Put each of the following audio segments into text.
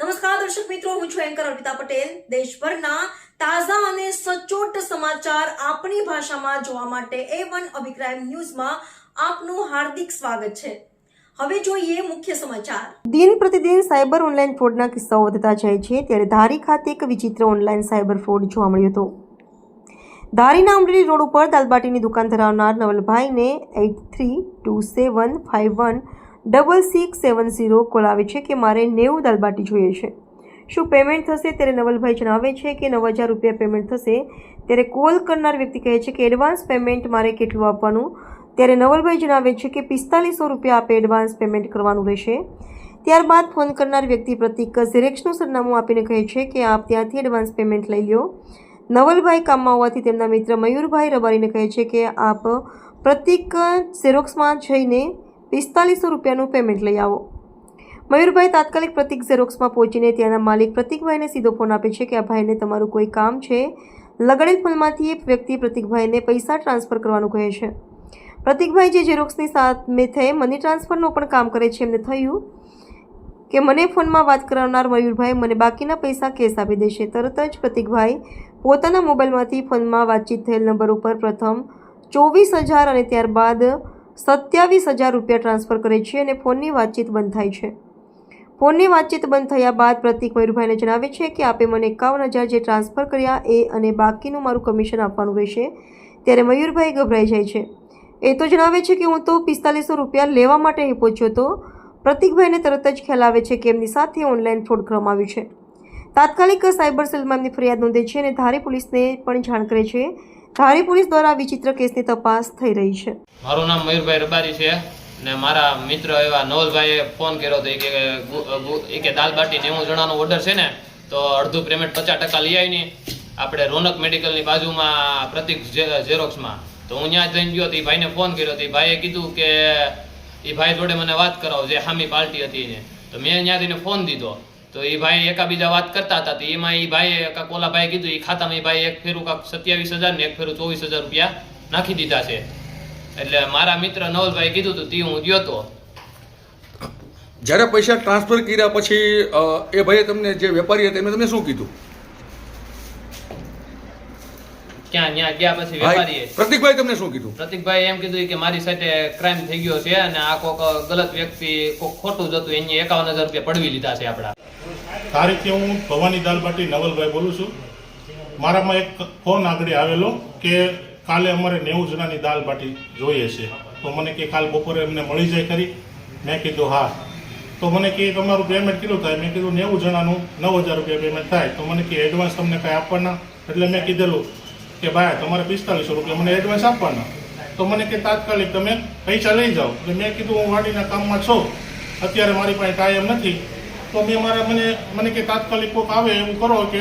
નમસ્કાર, દર્શક મિત્રો, હું છું એન્કર અર્પિતા પટેલ. દેશભરના તાજા અને સચોટ સમાચાર આપણી ભાષામાં જોવા માટે એ વન અભિપ્રાય ન્યૂઝમાં આપનું હાર્દિક સ્વાગત છે. હવે જોઈએ મુખ્ય સમાચાર. દિન પ્રતિદિન સાયબર ઓનલાઈન ફ્રોડના કિસ્સાઓ વધતા જાય છે, ત્યારે ધારી ખાતે એક વિચિત્ર ઓનલાઈન સાયબર ફ્રોડ જોવા મળ્યો હતો. ધારીના અમરેલી રોડ ઉપર દાલબાટીની દુકાન ધરાવનાર નવલભાઈને eight three two seven five one double six seven zero call આવે છે કે મારે નેવું દાલબાટી જોઈએ છે. શું પેમેન્ટ થશે ત્યારે નવલભાઈ જણાવે છે કે નવ હજાર રૂપિયા પેમેન્ટ થશે ત્યારે કોલ કરનાર વ્યક્તિ કહે છે કે એડવાન્સ પેમેન્ટ મારે કેટલું આપવાનું? ત્યારે નવલભાઈ જણાવે છે કે પિસ્તાલીસો રૂપિયા આપે એડવાન્સ પેમેન્ટ કરવાનું રહેશે. ત્યારબાદ ફોન કરનાર વ્યક્તિ પ્રતિક ઝેરેક્સનું સરનામું આપીને કહે છે કે આપ ત્યાંથી એડવાન્સ પેમેન્ટ લઈ લો નવલભાઈ કામમાં હોવાથી તેમના મિત્ર મયુરભાઈ રબારીને કહે છે કે આપ પ્રતિક ઝેરોક્સમાં જઈને પિસ્તાલીસો રૂપિયાનું પેમેન્ટ લઈ આવો. મયુરભાઈ તાત્કાલિક પ્રતિક ઝેરોક્સમાં પહોંચીને ત્યાંના માલિક પ્રતિકભાઈને સીધો ફોન આપે છે કે આ ભાઈને તમારું કોઈ કામ છે? લગડેલ ફોનમાંથી એક વ્યક્તિ પ્રતિકભાઈને પૈસા ટ્રાન્સફર કરવાનું કહે છે. પ્રતિકભાઈ જે ઝેરોક્સની સામે થઈ મની ટ્રાન્સફરનું પણ કામ કરે છે, એમને થયું કે મને ફોનમાં વાત કરાવનાર મયુરભાઈ મને બાકીના પૈસા કેશ આપી દેશે તરત જ પ્રતિકભાઈ પોતાના મોબાઈલમાંથી ફોનમાં વાતચીત થયેલ નંબર ઉપર પ્રથમ ચોવીસ હજાર અને ત્યારબાદ સત્યાવીસ હજાર રૂપિયા ટ્રાન્સફર કરે છે અને ફોનની વાતચીત બંધ થાય છે. ફોનની વાતચીત બંધ થયા બાદ પ્રતિક મયુરભાઈને જણાવે છે કે આપે મને એકાવન હજાર જે ટ્રાન્સફર કર્યા એ અને બાકીનું મારું કમિશન આપવાનું રહેશે. ત્યારે મયુરભાઈ ગભરાઈ જાય છે. એ તો જણાવે છે કે હું તો પિસ્તાલીસો રૂપિયા લેવા માટે અહીં પહોંચ્યો હતો. પ્રતિકભાઈને તરત જ ખ્યાલ આવે છે કે એમની સાથે ઓનલાઈન ફ્રોડ કરવામાં આવ્યું છે. તાત્કાલિક સાયબર સેલમાં એમની ફરિયાદ નોંધે છે અને ધારી પોલીસને પણ જાણ કરે છે. ધારી પોલીસ દ્વારા વિચિત્ર કેસની તપાસ થઈ રહી છે. મારું નામ મયુરભાઈ રબારી છે ને મારા મિત્ર એવા નવલભાઈએ ફોન કર્યો હતો. કે દાલ બાટી નેવું જણાનો ઓર્ડર છે ને, તો અડધું પેમેન્ટ પચાસ ટકા લઈ આવીને આપણે રોનક મેડિકલની બાજુમાં પ્રતિક ઝેરોક્સમાં તો હું ત્યાં જઈને ગયો તો એ ભાઈને ફોન કર્યો તો એ ભાઈએ કીધું કે, એ ભાઈ જોડે મને વાત કરાવો, જે હામી પાર્ટી હતી એને. તો મેં ત્યાંથી ફોન દીધો. તો એ ભાઈ એકાબીજા વાત કરતા હતા તો એમાં એ ભાઈએ કાંક ઓલા ભાઈ કીધું એ ખાતામાં એ ભાઈ એક ફેરું કાંક સત્યાવીસ હજાર ને એક ફેરું ચોવીસ હજાર રૂપિયા નાખી દીધા છે. એટલે મારા મિત્ર નવલભાઈ કીધું હતું તે હું ગયો હતો જ્યારે પૈસા ટ્રાન્સફર કર્યા પછી એ ભાઈએ તમને જે વેપારી હતા એમને તમને શું કીધું? ક્યાં ત્યાં ગયા પછી વેપારીએ? પ્રતિકભાઈ તમને શું કીધું? પ્રતિકભાઈ એમ કીધું કે મારી સાથે ક્રાઇમ થઈ ગયો છે અને આ કોક ગલત વ્યક્તિ કોક ખોટું જ હતું એને એકાવન હજાર રૂપિયા પડવી લીધા છે આપડા તારીખે હું ભવાની દાલબાટી નવલભાઈ બોલું છું. મારામાં એક ફોન આગળ આવેલો કે કાલે અમારે નેવું જણાની દાલ બાટી જોઈએ છે. તો મને કે કાલ બપોરે એમને મળી જાય ખરી? મેં કીધું, હા. તો મને કે, તમારું પેમેન્ટ કેટલું થાય? મેં કીધું, નેવું જણાનું નવ હજાર રૂપિયા પેમેન્ટ થાય. તો મને કે એડવાન્સ તમને કાંઈ આપવાના? એટલે મેં કીધેલું કે, ભાઈ, તમારે પિસ્તાલીસો રૂપિયા મને એડવાન્સ આપવાના. તો મને કે, તાત્કાલિક તમે પૈસા લઈ જાઓ. એટલે મેં કીધું, હું વાડીના કામમાં છું. અત્યારે મારી પાસે ટાઈમ નથી. તો મેં મારા મને મને કે તાત્કાલિક કોઈક આવે એવું કરો કે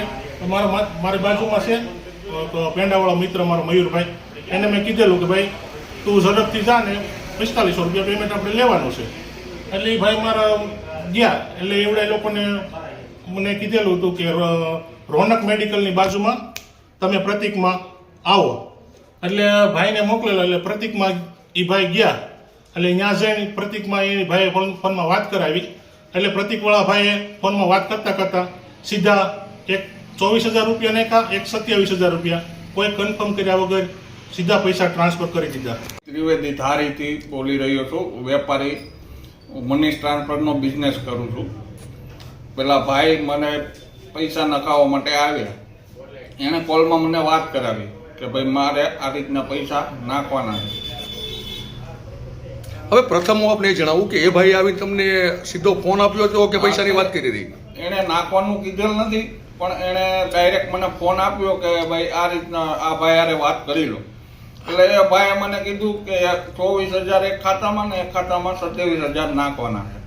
મારા મારી બાજુમાં છે. પેંડાવાળો મિત્ર મારો મયુરભાઈ, એને મેં કીધેલું કે ભાઈ, તું ઝડપથી જા ને પિસ્તાલીસો રૂપિયા પેમેન્ટ આપણે લેવાનું છે. એટલે એ ભાઈ મારા ગયા, એટલે એવડે લોકોને મને કીધેલું હતું કે રોનક મેડિકલની બાજુમાં તમે પ્રતિકમાં આવો. એટલે ભાઈને મોકલેલો, એટલે પ્રતિકમાં એ ભાઈ ગયા. એટલે ત્યાં જઈને પ્રતિકમાં એ ભાઈએ ફોનમાં વાત કરાવી. એટલે પ્રતિકવાળા ભાઈએ ફોનમાં વાત કરતા કરતા સીધા એક ચોવીસ હજાર રૂપિયા કા એક સત્યાવીસ હજાર રૂપિયા. કોઈ કન્ફર્મ કર્યા વગર સીધા પૈસા ટ્રાન્સફર કરી દીધા. ત્રિવેદી ધારીથી બોલી રહ્યો છું, વેપારી મની ટ્રાન્સફરનો બિઝનેસ કરું છું. પેલા ભાઈ મને પૈસા નખાવવા માટે આવ્યા. એણે કોલમાં મને વાત કરાવી કે ભાઈ મારે આ રીતના પૈસા નાખવાના છે. હવે પ્રથમ હું આપને જણાવું કે એ ભાઈ આવી તમને સીધો ફોન આપ્યો હતો કે પૈસાની વાત કરી હતી? એણે નાખવાનું કીધેલ નથી, પણ એણે ડાયરેક્ટ મને ફોન આપ્યો કે ભાઈ આ રીતના આ ભાઈ આરે વાત કરી લો. એટલે એ ભાઈએ મને કીધું કે ચોવીસ હજાર એક ખાતામાં ને એક ખાતામાં સત્યાવીસ હજાર નાખવાના છે.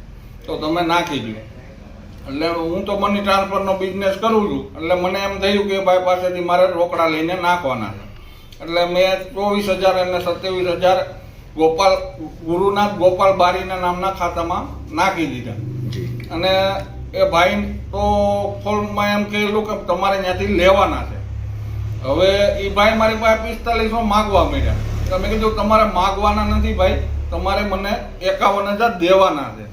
તો તમે નાખી દો એટલે હું તો મની ટ્રાન્સફરનો બિઝનેસ કરું છું. એટલે મને એમ થયું કે ભાઈ પાસેથી મારે રોકડા લઈને નાખવાના છે. એટલે મેં ચોવીસ હજાર અને સત્યાવીસ હજાર ગોપાલ ગુરુનાથ ગોપાલ બારીના નામના ખાતામાં નાખી દીધા. અને એ ભાઈ તો ફોનમાં એમ કહેલું કે તમારે ત્યાંથી લેવાના છે. હવે એ ભાઈ મારી પાસે પિસ્તાલીસો માગવા મળ્યા તમે કીધું તમારે માગવાના નથી ભાઈ. તમારે મને એકાવન હજાર દેવાના છે.